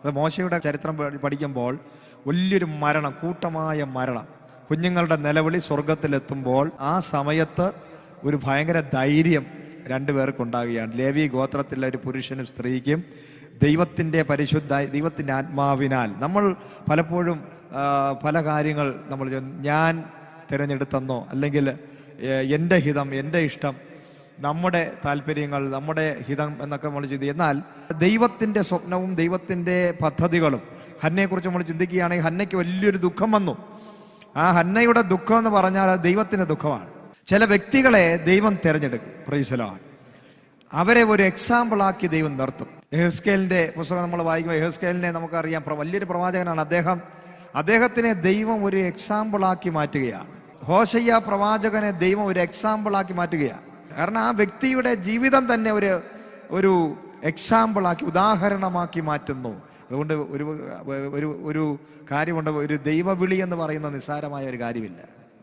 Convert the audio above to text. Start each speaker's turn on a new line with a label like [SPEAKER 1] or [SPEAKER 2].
[SPEAKER 1] അത് മോശയുടെ ചരിത്രം പഠിക്കുമ്പോൾ വലിയൊരു മരണം കൂട്ടമായ മരണം. കുഞ്ഞുങ്ങളുടെ നിലവിളി സ്വർഗത്തിലെത്തുമ്പോൾ ആ സമയത്ത് ഒരു ഭയങ്കര ധൈര്യം രണ്ടുപേർക്കുണ്ടാകുകയാണ് ലേവി ഗോത്രത്തിലെ ഒരു പുരുഷനും സ്ത്രീക്കും ദൈവത്തിന്റെ പരിശുദ്ധ ദൈവത്തിന്റെ ആത്മാവിനാൽ നമ്മൾ പലപ്പോഴും പല കാര്യങ്ങൾ നമ്മൾ ഞാൻ തിരഞ്ഞെടുത്തെന്നോ അല്ലെങ്കിൽ എന്റെ ഹിതം എന്റെ ഇഷ്ടം നമ്മുടെ താല്പര്യങ്ങൾ നമ്മുടെ ഹിതം എന്നൊക്കെ നമ്മൾ ചിന്തി എന്നാൽ ദൈവത്തിന്റെ സ്വപ്നവും ദൈവത്തിന്റെ പദ്ധതികളും ഹന്നയെക്കുറിച്ച് നമ്മൾ ചിന്തിക്കുകയാണെങ്കിൽ ഹന്നയ്ക്ക് വലിയൊരു ദുഃഖം വന്നു. ആ ഹന്നയുടെ ദുഃഖം എന്ന് പറഞ്ഞാൽ അത് ദൈവത്തിന്റെ ദുഃഖമാണ്. ചില വ്യക്തികളെ ദൈവം തിരഞ്ഞെടുക്കും. പ്രൈസലാണ് അവരെ ഒരു എക്സാമ്പിളാക്കി ദൈവം നിർത്തും. എഹസ്കേലിന്റെ പുസ്തകം നമ്മൾ വായിക്കുമ്പോൾ എഹസ്കേലിനെ നമുക്കറിയാം. വലിയൊരു പ്രവാചകനാണ് അദ്ദേഹം. അദ്ദേഹത്തിനെ ദൈവം ഒരു എക്സാമ്പിളാക്കി മാറ്റുകയാണ്. ഹോശയ്യ പ്രവാചകനെ ദൈവം ഒരു എക്സാമ്പിളാക്കി മാറ്റുകയാണ്. കാരണം ആ വ്യക്തിയുടെ ജീവിതം തന്നെ ഒരു ഒരു എക്സാമ്പിളാക്കി ഉദാഹരണമാക്കി മാറ്റുന്നു. അതുകൊണ്ട് ഒരു ഒരു ഒരു കാര്യമുണ്ട് ഒരു ദൈവവിളി എന്ന് പറയുന്ന നിസ്സാരമായ ഒരു കാര്യമില്ല.